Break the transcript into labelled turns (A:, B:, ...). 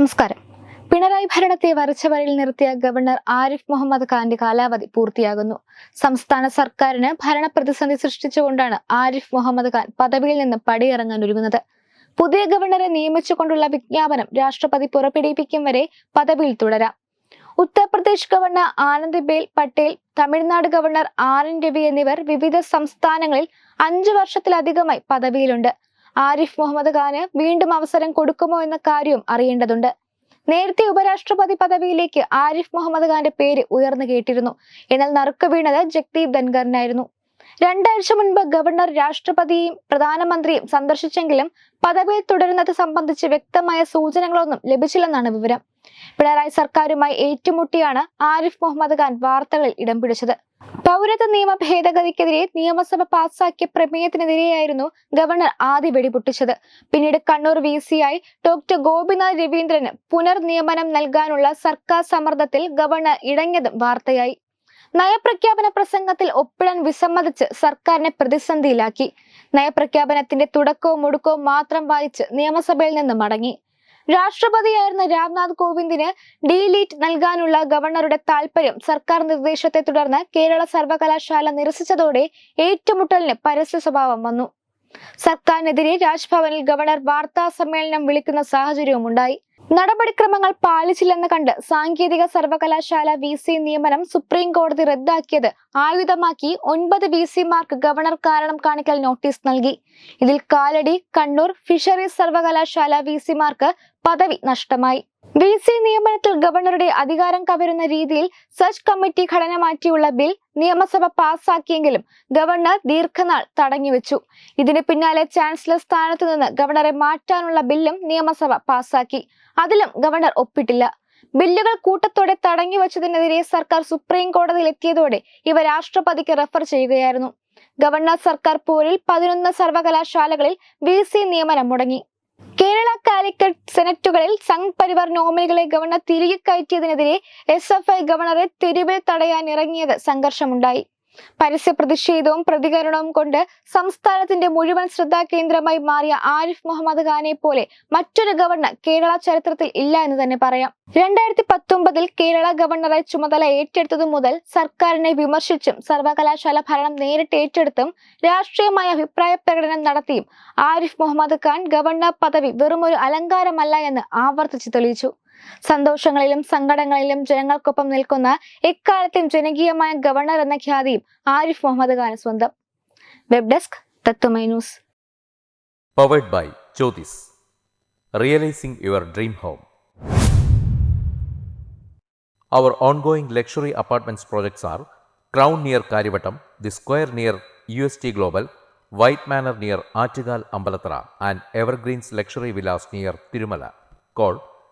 A: നമസ്കാരം. പിണറായി ഭരണത്തെ വരച്ചവരിൽ നിർത്തിയ ഗവർണർ ആരിഫ് മുഹമ്മദ് ഖാന്റെ കാലാവധി പൂർത്തിയാകുന്നു. സംസ്ഥാന സർക്കാരിന് ഭരണപ്രതിസന്ധി സൃഷ്ടിച്ചുകൊണ്ടാണ് ആരിഫ് മുഹമ്മദ് ഖാൻ പദവിയിൽ നിന്ന് പടിയിറങ്ങാൻ ഒരുങ്ങുന്നത്. പുതിയ ഗവർണറെ നിയമിച്ചുകൊണ്ടുള്ള വിജ്ഞാപനം രാഷ്ട്രപതി പുറപ്പെടുവിപ്പിക്കും വരെ പദവിയിൽ തുടരാം. Uttar Pradesh governor Anandiben Patel Tamil Nadu governor R N Ravi എന്നിവർ വിവിധ സംസ്ഥാനങ്ങളിൽ അഞ്ചു വർഷത്തിലധികമായി പദവിയിലുണ്ട്. ആരിഫ് മുഹമ്മദ് ഖാന് വീണ്ടും അവസരം കൊടുക്കുമോ എന്ന കാര്യവും അറിയേണ്ടതുണ്ട്. നേരത്തെ ഉപരാഷ്ട്രപതി പദവിയിലേക്ക് ആരിഫ് മുഹമ്മദ് ഖാന്റെ പേര് ഉയർന്നു കേട്ടിരുന്നു. എന്നാൽ നറുക്ക് വീണത് ജഗ്ദീപ് ധൻഖറിനായിരുന്നു. രണ്ടാഴ്ച മുൻപ് ഗവർണർ രാഷ്ട്രപതിയും പ്രധാനമന്ത്രിയും സന്ദർശിച്ചെങ്കിലും പദവിയിൽ തുടരുന്നത് സംബന്ധിച്ച് വ്യക്തമായ സൂചനകളൊന്നും ലഭിച്ചില്ലെന്നാണ് വിവരം. പിണറായി സർക്കാരുമായി ഏറ്റുമുട്ടിയാണ് ആരിഫ് മുഹമ്മദ് ഖാൻ വാർത്തകളിൽ ഇടം പിടിച്ചത്. പൗരത്വ നിയമ ഭേദഗതിക്കെതിരെ നിയമസഭ പാസാക്കിയ പ്രമേയത്തിനെതിരെയായിരുന്നു ഗവർണർ ആദ്യ വെടിപൊട്ടിച്ചത്. പിന്നീട് കണ്ണൂർ വി സിയായി ഡോക്ടർ ഗോപിനാഥ് രവീന്ദ്രന് പുനർനിയമനം നൽകാനുള്ള സർക്കാർ സമ്മർദ്ദത്തിൽ ഗവർണർ ഇടഞ്ഞതും വാർത്തയായി. നയപ്രഖ്യാപന പ്രസംഗത്തിൽ ഒപ്പിടാൻ വിസമ്മതിച്ച് സർക്കാരിനെ പ്രതിസന്ധിയിലാക്കി. നയപ്രഖ്യാപനത്തിന്റെ തുടക്കവും ഒടുക്കവും മാത്രം വായിച്ച് നിയമസഭയിൽ നിന്ന് മടങ്ങി. രാഷ്ട്രപതിയായിരുന്ന രാംനാഥ് കോവിന്ദിന് ഡീലീറ്റ് നൽകാനുള്ള ഗവർണറുടെ താൽപര്യം സർക്കാർ നിർദ്ദേശത്തെ തുടർന്ന് കേരള സർവകലാശാല നിരസിച്ചതോടെ ഏറ്റുമുട്ടലിന് പരസ്യ സ്വഭാവം വന്നു. സർക്കാരിനെതിരെ രാജ്ഭവനിൽ ഗവർണർ വാർത്താ സമ്മേളനം വിളിക്കുന്ന സാഹചര്യവും ഉണ്ടായി നടപടിക്രമങ്ങൾ പാലിച്ചില്ലെന്ന് കണ്ട് സാങ്കേതിക സർവകലാശാല വി സി നിയമനം സുപ്രീം കോടതി റദ്ദാക്കിയത് ആയുധമാക്കി ഒൻപത് വി സിമാർക്ക് ഗവർണർ കാരണം കാണിക്കൽ നോട്ടീസ് നൽകി. ഇതിൽ കാലടി കണ്ണൂർ ഫിഷറീസ് സർവകലാശാല വി സിമാർക്ക് പദവി നഷ്ടമായി. വി സി നിയമനത്തിൽ ഗവർണറുടെ അധികാരം കവരുന്ന രീതിയിൽ സെർച്ച് കമ്മിറ്റി ഘടന മാറ്റിയുള്ള ബിൽ നിയമസഭ പാസാക്കിയെങ്കിലും ഗവർണർ ദീർഘനാൾ തടഞ്ഞുവെച്ചു. ഇതിന് പിന്നാലെ ചാൻസലർ സ്ഥാനത്തു നിന്ന് ഗവർണറെ മാറ്റാനുള്ള ബില്ലും നിയമസഭ പാസാക്കി അതിലും ഗവർണർ ഒപ്പിട്ടില്ല. ബില്ലുകൾ കൂട്ടത്തോടെ തടഞ്ഞുവച്ചതിനെതിരെ സർക്കാർ സുപ്രീം കോടതിയിൽ എത്തിയതോടെ ഇവ രാഷ്ട്രപതിക്ക് റെഫർ ചെയ്യുകയായിരുന്നു. ഗവർണർ സർക്കാർ പോരിൽ പതിനൊന്ന് സർവകലാശാലകളിൽ വി നിയമനം മുടങ്ങി. കേരള കാലിക്കറ്റ് സെനറ്റുകളിൽ സംഘ് പരിവാർ നോമിനികളെ ഗവർണർ തിരികെ കയറ്റിയതിനെതിരെ എസ് എഫ് ഐ ഗവർണറെ തെരുവിൽ തടയാൻ ഇറങ്ങിയത് സംഘർഷമുണ്ടായി. പരസ്യ പ്രതിഷേധവും പ്രതികരണവും കൊണ്ട് സംസ്ഥാനത്തിന്റെ മുഴുവൻ ശ്രദ്ധാകേന്ദ്രമായി മാറിയ ആരിഫ് മുഹമ്മദ് ഖാനെ പോലെ മറ്റൊരു ഗവർണർ കേരള ചരിത്രത്തിൽ ഇല്ല എന്ന് തന്നെ പറയാം. രണ്ടായിരത്തി പത്തൊമ്പതിൽ കേരള ഗവർണറെ ചുമതല ഏറ്റെടുത്തതു മുതൽ സർക്കാരിനെ വിമർശിച്ചും സർവകലാശാല ഭരണം നേരിട്ട് ഏറ്റെടുത്തും രാഷ്ട്രീയമായ അഭിപ്രായ പ്രകടനം നടത്തിയും ആരിഫ് മുഹമ്മദ് ഖാൻ ഗവർണർ പദവി വെറുമൊരു അലങ്കാരമല്ല എന്ന് ആവർത്തിച്ചു തെളിയിച്ചു. സന്തോഷങ്ങളിലും സങ്കടങ്ങളിലും ജനങ്ങൾക്കൊപ്പം നിൽക്കുന്ന എക്കാലത്തെയും ജനകീയമായ ഗവർണർ എന്ന ഖ്യാതിയും ആരിഫ് മുഹമ്മദ് ഖാന് സ്വന്തം. Web desk Tatwamayi news.
B: Powered by Jyothis realising your dream home our ongoing luxury apartments projects are Crown near Karivattam, The Square near UST Global, White Manor near Thirumala Ambalatra,